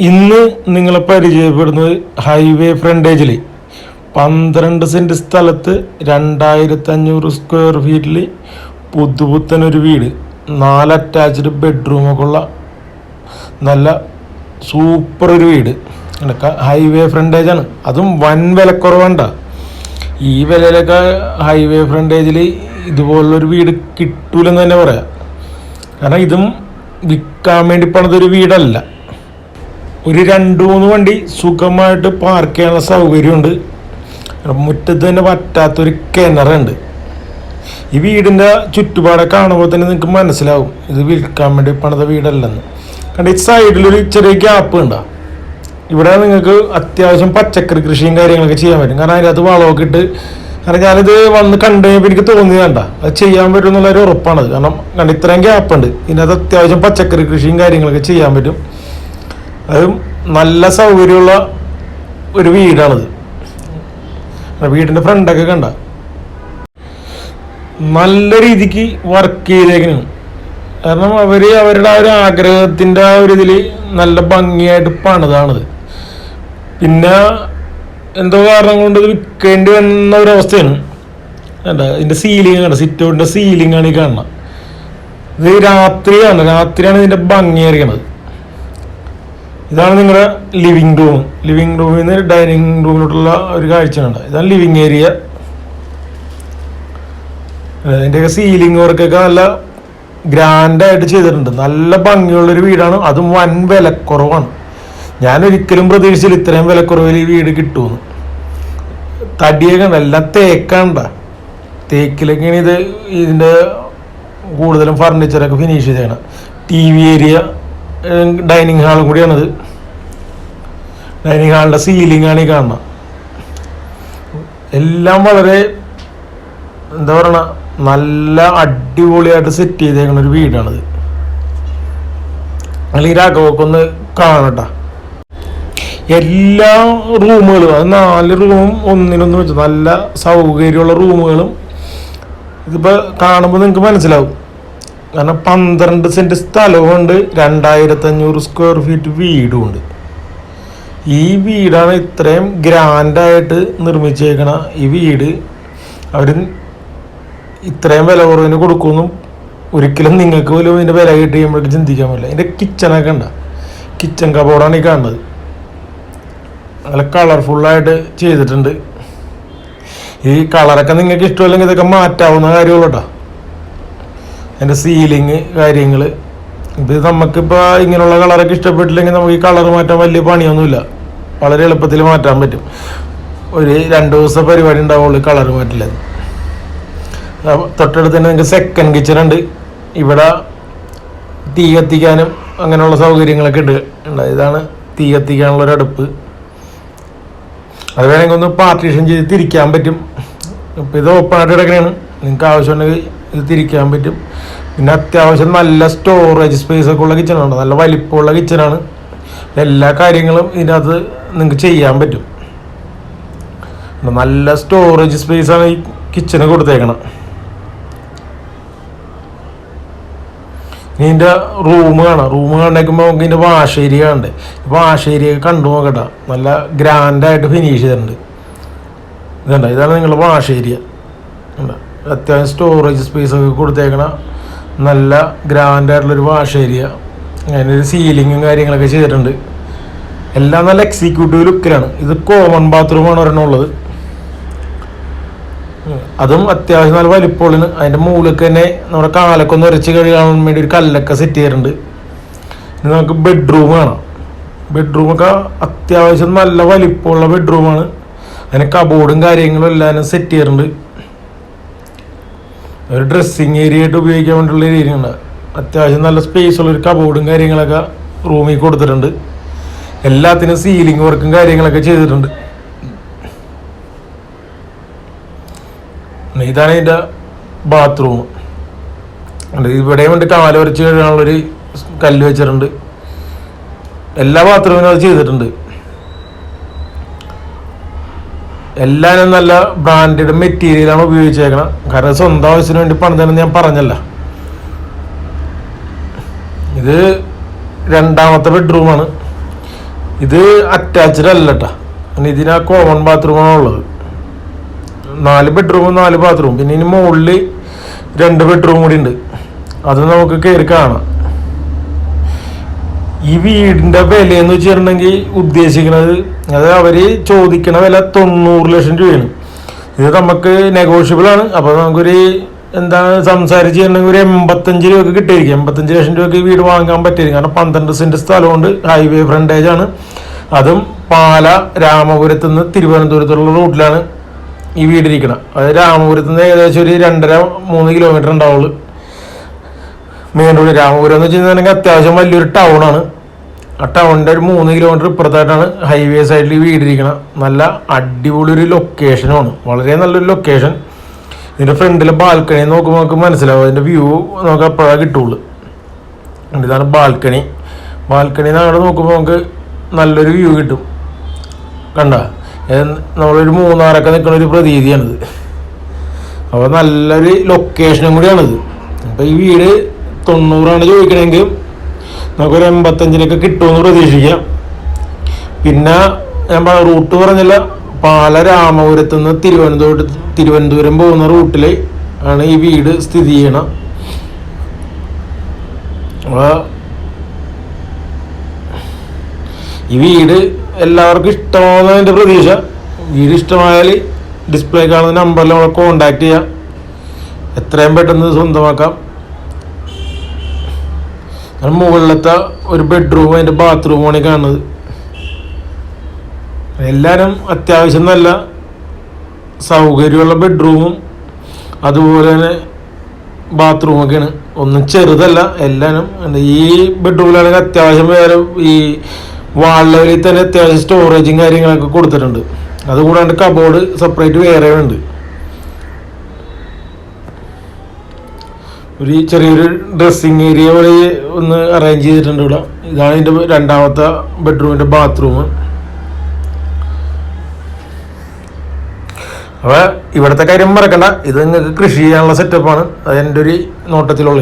ഇന്ന് നിങ്ങൾ പരിചയപ്പെടുന്നത് ഹൈവേ ഫ്രണ്ടേജിൽ പന്ത്രണ്ട് സെന്റ് സ്ഥലത്ത് രണ്ടായിരത്തി അഞ്ഞൂറ് സ്ക്വയർ ഫീറ്റിൽ പുതുപുത്തൻ ഒരു വീട് നാല് അറ്റാച്ച്ഡ് ബെഡ്റൂമൊക്കെ ഉള്ള നല്ല സൂപ്പർ ഒരു വീട്? ഹൈവേ ഫ്രണ്ടേജാണ്. അതും വൻ വിലക്കുറവുണ്ട. ഈ വിലയിലൊക്കെ ഹൈവേ ഫ്രണ്ടേജിൽ ഇതുപോലുള്ളൊരു വീട് കിട്ടൂലെന്ന് തന്നെ പറയാം. കാരണം ഇതും വിൽക്കാൻ വേണ്ടി പണിതൊരു വീടല്ല. ഒരു രണ്ട് മൂന്ന് വണ്ടി സുഖമായിട്ട് പാർക്ക് ചെയ്യാനുള്ള സൗകര്യമുണ്ട്. മുറ്റത്ത് തന്നെ പറ്റാത്തൊരു കിണറുണ്ട്. ഈ വീടിന്റെ ചുറ്റുപാടെ കാണുമ്പോൾ തന്നെ നിങ്ങൾക്ക് മനസ്സിലാവും. ഇത് വിൽക്കാൻ വേണ്ടി പണിത വീടല്ലെന്ന്. കണ്ട ഈ സൈഡിലൊരു ചെറിയ ഗ്യാപ്പ് ഉണ്ടാവും ഇവിടെ നിങ്ങൾക്ക് അത്യാവശ്യം പച്ചക്കറി കൃഷിയും കാര്യങ്ങളൊക്കെ ചെയ്യാൻ പറ്റും. കാരണം അതിനകത്ത് വളമൊക്കെ ഇട്ട് കാരണം ഞാനിത് വന്ന് കണ്ടു എനിക്ക് തോന്നിയത് കണ്ട? അത് ചെയ്യാൻ പറ്റും എന്നുള്ളൊരു ഉറപ്പാണത് കാരണം കണ്ട ഇത്രയും ഗ്യാപ്പ് ഉണ്ട്. ഇതിനകത്ത് അത്യാവശ്യം പച്ചക്കറി കൃഷിയും കാര്യങ്ങളൊക്കെ ചെയ്യാൻ പറ്റും. അതും നല്ല സൗകര്യമുള്ള ഒരു വീടാണത്. വീടിന്റെ ഫ്രണ്ടൊക്കെ കണ്ട. നല്ല രീതിക്ക് വർക്ക് ചെയ്തേക്കണു. കാരണം അവർ അവരുടെ ആ ഒരു ആഗ്രഹത്തിന്റെ ആ ഒരു ഇതിൽ നല്ല ഭംഗിയായിട്ട് പണിതാണത്. പിന്നെ എന്തോ കാരണം കൊണ്ട് ഇത് വിൽക്കേണ്ടി വന്ന ഒരവസ്ഥയാണ് വേണ്ട ഇതിന്റെ സീലിംഗ് കണ്ട സിറ്റൗട്ടിന്റെ സീലിംഗ് ആണ് ഈ കാണുന്നത്. ഇത് രാത്രിയാണ് രാത്രിയാണ് ഇതിന്റെ ഭംഗിയായിരിക്കണത്. ഇതാണ് നിങ്ങളുടെ ലിവിങ് റൂം ലിവിങ് റൂമിൽ നിന്ന് ഡൈനിങ് റൂമിലോട്ടുള്ള ഒരു കാഴ്ചയാണ്. ഇതാണ് ലിവിങ് ഏരിയ അതിന്റെയൊക്കെ സീലിംഗ് വർക്കൊക്കെ നല്ല ഗ്രാൻഡായിട്ട് ചെയ്തിട്ടുണ്ട്. നല്ല ഭംഗിയുള്ളൊരു വീടാണ്. അതും വൻ വിലക്കുറവാണ്. ഞാൻ ഒരിക്കലും പ്രതീക്ഷിച്ചില്ല ഇത്രയും വിലക്കുറവിൽ ഈ വീട് കിട്ടുമെന്ന് തടിയൊക്കെ ഉണ്ട് എല്ലാം തേക്കാണ്ട തേക്കിലൊക്കെയാണ് ഇത് ഇതിന്റെ കൂടുതലും ഫർണിച്ചറൊക്കെ ഫിനിഷ് ചെയ്യണം ടി വി ഏരിയ ഡൈനിങ് ഹാളും കൂടിയാണത്. ഡൈനിങ് ഹാളിന്റെ സീലിംഗ് ആണ് ഈ കാണുന്നത്. എല്ലാം വളരെ എന്താ പറയണ നല്ല അടിപൊളിയായിട്ട് സെറ്റ് ചെയ്തേക്കുന്ന ഒരു വീടാണിത്. അല്ലെങ്കിൽ ഈ രാഘവൊക്കെ ഒന്ന് കാണട്ടാ എല്ലാ റൂമുകളും അത് നാല് റൂമും ഒന്നിനൊന്ന് വെച്ച് നല്ല സൗകര്യമുള്ള റൂമുകളും ഇതിപ്പോൾ കാണുമ്പോൾ നിങ്ങൾക്ക് മനസ്സിലാവും. കാരണം പന്ത്രണ്ട് സെന്റ് സ്ഥലവുമുണ്ട് രണ്ടായിരത്തി അഞ്ഞൂറ് സ്ക്വയർ ഫീറ്റ് വീടുമുണ്ട് ഈ വീടാണ് ഇത്രയും ഗ്രാൻഡായിട്ട് നിർമ്മിച്ചേക്കണ ഈ വീട്. അവർ ഇത്രയും വില കുറവിന് കൊടുക്കുമെന്നും ഒരിക്കലും നിങ്ങൾക്ക് പോലും ഇതിന്റെ വില കിട്ടി നമ്മൾക്ക് ചിന്തിക്കാൻ പറ്റില്ല. ഇതിന്റെ കിച്ചണൊക്കെ ഉണ്ട്. കിച്ചൺ കബോർഡാണ് ഈ കാണുന്നത്. നല്ല കളർഫുള്ളായിട്ട് ചെയ്തിട്ടുണ്ട്. ഈ കളറൊക്കെ നിങ്ങൾക്ക് ഇഷ്ടമല്ലെങ്കിൽ ഇതൊക്കെ മാറ്റാവുന്ന കാര്യമുള്ളൂ കേട്ടോ അതിന്റെ സീലിങ് കാര്യങ്ങൾ. ഇത് നമുക്കിപ്പോൾ ഇങ്ങനെയുള്ള കളറൊക്കെ ഇഷ്ടപ്പെട്ടില്ലെങ്കിൽ നമുക്ക് ഈ കളർ മാറ്റാൻ വലിയ പണിയൊന്നുമില്ല. വളരെ എളുപ്പത്തിൽ മാറ്റാൻ പറ്റും. ഒരു രണ്ട് ദിവസത്തെ പരിപാടി ഉണ്ടാവുള്ളൂ കളർ മാറ്റില്ല തൊട്ടടുത്ത് തന്നെ നിങ്ങൾക്ക് സെക്കൻഡ് കിച്ചൺ ഉണ്ട്. ഇവിടെ തീ കത്തിക്കാനും അങ്ങനെയുള്ള സൗകര്യങ്ങളൊക്കെ ഉണ്ട്. ഉണ്ട് ഇതാണ് തീ കത്തിക്കാനുള്ള ഒരു അടുപ്പ്. അത് വേണമെങ്കിൽ ഒന്ന് പാർട്ടീഷൻ ചെയ്ത് തിരിക്കാൻ പറ്റും. ഇപ്പം ഇത് ഓപ്പൺ ആയിട്ട് നിങ്ങൾക്ക് ആവശ്യമുണ്ടെങ്കിൽ തിരിക്കാൻ പറ്റും. പിന്നെ അത്യാവശ്യം നല്ല സ്റ്റോറേജ് സ്പേസ് ഒക്കെ ഉള്ള കിച്ചണാണ് നല്ല വലിപ്പമുള്ള കിച്ചണാണ് എല്ലാ കാര്യങ്ങളും ഇതിനകത്ത് നിങ്ങൾക്ക് ചെയ്യാൻ പറ്റും. നല്ല സ്റ്റോറേജ് സ്പേസ് ആണ് ഈ കിച്ചന് കൊടുത്തേക്കണം. ഇതിന്റെ റൂം കാണാം. റൂം കണ്ടേക്കുമ്പോൾ നമുക്ക് ഇതിന്റെ വാഷ് ഏരിയ കണ്ടേ. വാഷ് ഏരിയ കണ്ടു നോക്കട്ടെ. നല്ല ഗ്രാൻഡായിട്ട് ഫിനിഷ് ചെയ്തിട്ടുണ്ട്. ഇതാണ് നിങ്ങളുടെ വാഷ് ഏരിയ ഉണ്ട് അത്യാവശ്യം സ്റ്റോറേജ് സ്പേസ് ഒക്കെ കൊടുത്തേക്കണ നല്ല ഗ്രാൻഡായിട്ടുള്ളൊരു വാഷ് ഏരിയ അതിനൊരു സീലിങ്ങും കാര്യങ്ങളൊക്കെ ചെയ്തിട്ടുണ്ട്. എല്ലാം നല്ല എക്സിക്യൂട്ടീവ് ലുക്കിലാണ് ഇത് കോമൺ ബാത്റൂമാണ് ഒരെണ്ണം ഉള്ളത്. അതും അത്യാവശ്യം നല്ല വലിപ്പമുള്ളതിന് അതിന്റെ മുകളിലേക്ക് തന്നെ നമ്മുടെ കാലൊക്കെ ഒന്ന് ഉരച്ച് കഴുകാൻ വേണ്ടി ഒരു കല്ലൊക്കെ സെറ്റ് ചെയ്തിട്ടുണ്ട്. ഇനി നമുക്ക് ബെഡ്റൂം കാണാം. ബെഡ്റൂമൊക്കെ അത്യാവശ്യം നല്ല വലിപ്പമുള്ള ബെഡ്റൂമാണ് അതിന് കബോർഡും കാര്യങ്ങളും എല്ലാം സെറ്റ് ചെയ്തിട്ടുണ്ട്. ഒരു ഡ്രസ്സിങ് ഏരിയ ആയിട്ട് ഉപയോഗിക്കാൻ വേണ്ടിയുള്ള ഏരിയ ഉണ്ട് അത്യാവശ്യം നല്ല സ്പേസ് ഉള്ള ഒരു കബോർഡും കാര്യങ്ങളൊക്കെ റൂമിൽ കൊടുത്തിട്ടുണ്ട്. എല്ലാത്തിനും സീലിംഗ് വർക്കും കാര്യങ്ങളൊക്കെ ചെയ്തിട്ടുണ്ട്. ഇതാണ് ഇതിന്റെ ബാത്റൂം ഇവിടെയും വേണ്ടി കാല വരച്ച് കഴിയാനുള്ളൊരു കല്ല് വെച്ചിട്ടുണ്ട്. എല്ലാ ബാത്റൂമിനും അത് ചെയ്തിട്ടുണ്ട്. എല്ലാവരും നല്ല ബ്രാൻഡഡ് മെറ്റീരിയലാണ് ഉപയോഗിച്ചേക്കണം. കാരണം സ്വന്തം ആവശ്യത്തിന് വേണ്ടി പണിതെന്ന് ഞാൻ പറഞ്ഞല്ല. ഇത് രണ്ടാമത്തെ ബെഡ്റൂമാണ് ഇത് അറ്റാച്ച്ഡ് അല്ല കേട്ടോ ഇതിനാ കോമൺ ബാത്റൂമാണ് ഉള്ളത്. നാല് ബെഡ്റൂമും നാല് ബാത്റൂം പിന്നെ ഇനി മുകളിൽ രണ്ട് ബെഡ്റൂം കൂടി ഉണ്ട്. അത് നമുക്ക് കയറി കാണാം. ഈ വീടിന്റെ വിലയെന്ന് വെച്ചിട്ടുണ്ടെങ്കിൽ ഉദ്ദേശിക്കുന്നത് അത് അവർ ചോദിക്കണ വില തൊണ്ണൂറ് ലക്ഷം രൂപയാണ്. ഇത് നമുക്ക് നെഗോഷ്യബിൾ ആണ്. അപ്പോൾ നമുക്കൊരു എന്താണ് കഴിഞ്ഞാൽ ഒരു എൺപത്തഞ്ച് രൂപയ്ക്ക് കിട്ടിയിരിക്കും. എൺപത്തഞ്ച് ലക്ഷം രൂപയ്ക്ക് വീട് വാങ്ങാൻ പറ്റിയിരിക്കും. കാരണം പന്ത്രണ്ട് സെന്റ് സ്ഥലമുണ്ട് ഹൈവേ ഫ്രണ്ടേജ് ആണ്. അതും പാല രാമപുരത്തു നിന്ന് തിരുവനന്തപുരത്തുള്ള റൂട്ടിലാണ് ഈ വീടിരിക്കണം. അത് രാമപുരത്തു നിന്ന് ഏകദേശം ഒരു രണ്ടര മൂന്ന് കിലോമീറ്റർ ഉണ്ടാവുള്ളൂ. മെയിൻ റോഡ് രാമപുരം എന്ന് വെച്ചിട്ടുണ്ടെങ്കിൽ അത്യാവശ്യം വലിയൊരു ടൗണാണ് ആ ടൗണിന്റെ ഒരു മൂന്ന് കിലോമീറ്റർ ഇപ്പുറത്തായിട്ടാണ് ഹൈവേ സൈഡിൽ വീടിരിക്കണം നല്ല അടിപൊളി ഒരു ലൊക്കേഷനുമാണ് വളരെ നല്ലൊരു ലൊക്കേഷൻ ഇതിന്റെ ഫ്രണ്ടിലെ ബാൽക്കണി നോക്കുമ്പോൾ നമുക്ക് മനസ്സിലാവും. അതിന്റെ വ്യൂ നമുക്ക് അപ്പോഴാണ് കിട്ടുള്ളൂ. ഇതാണ് ബാൽക്കണി ബാൽക്കണി അവിടെ നോക്കുമ്പോൾ നമുക്ക് നല്ലൊരു വ്യൂ കിട്ടും. കണ്ട? നമ്മളൊരു മൂന്നാറൊക്കെ നിൽക്കുന്ന ഒരു പ്രതീതിയാണിത്. അപ്പോൾ നല്ലൊരു ലൊക്കേഷനും കൂടിയാണിത്. അപ്പോൾ ഈ വീട് തൊണ്ണൂറാണ് ചോദിക്കണമെങ്കിൽ നമുക്കൊരു എൺപത്തഞ്ചിനൊക്കെ കിട്ടുമെന്ന് പ്രതീക്ഷിക്കാം. പിന്നെ ഞാൻ റൂട്ട് പറഞ്ഞില്ല. പാല രാമപുരത്ത് നിന്ന് തിരുവനന്തപുരത്ത് തിരുവനന്തപുരം പോകുന്ന റൂട്ടിൽ ആണ് ഈ വീട് സ്ഥിതി ചെയ്യണം. ഈ വീട് എല്ലാവർക്കും ഇഷ്ടമാവുന്ന എന്റെ പ്രതീക്ഷ. വീട് ഇഷ്ടമായാൽ ഡിസ്പ്ലേ കാണുന്ന നമ്പറിൽ നമ്മളെ കോണ്ടാക്ട് ചെയ്യാം. എത്രയും പെട്ടെന്ന് സ്വന്തമാക്കാം. അത് മുകളിലത്തെ ഒരു ബെഡ്റൂം അതിന്റെ ബാത്റൂമാണ് കാണുന്നത്. എല്ലാവരും അത്യാവശ്യം നല്ല സൗകര്യമുള്ള ബെഡ്റൂമും അതുപോലെ തന്നെ ബാത്റൂമൊക്കെയാണ് ഒന്നും ചെറുതല്ല എല്ലാവരും ഈ ബെഡ്റൂമിലാണെങ്കിൽ അത്യാവശ്യം വേറെ ഈ വാൾ തന്നെ അത്യാവശ്യം സ്റ്റോറേജും കാര്യങ്ങളൊക്കെ കൊടുത്തിട്ടുണ്ട്. അതുകൂടാണ്ട് കബോർഡ് സെപ്പറേറ്റ് വേറെ ഉണ്ട് ഒരു ചെറിയൊരു ഡ്രസ്സിങ് ഏരിയ പോലെ ഒന്ന് അറേഞ്ച് ചെയ്തിട്ടുണ്ട് ഇവിടെ. ഇതാണ് ഇതിന്റെ രണ്ടാമത്തെ ബെഡ്റൂമിന്റെ ബാത്റൂം അപ്പോൾ ഇവിടുത്തെ കാര്യം മറക്കണ്ട. ഇത് നിങ്ങൾക്ക് കൃഷി ചെയ്യാനുള്ള സെറ്റപ്പാണ് അത് എന്റെ ഒരു നോട്ടത്തിലുള്ള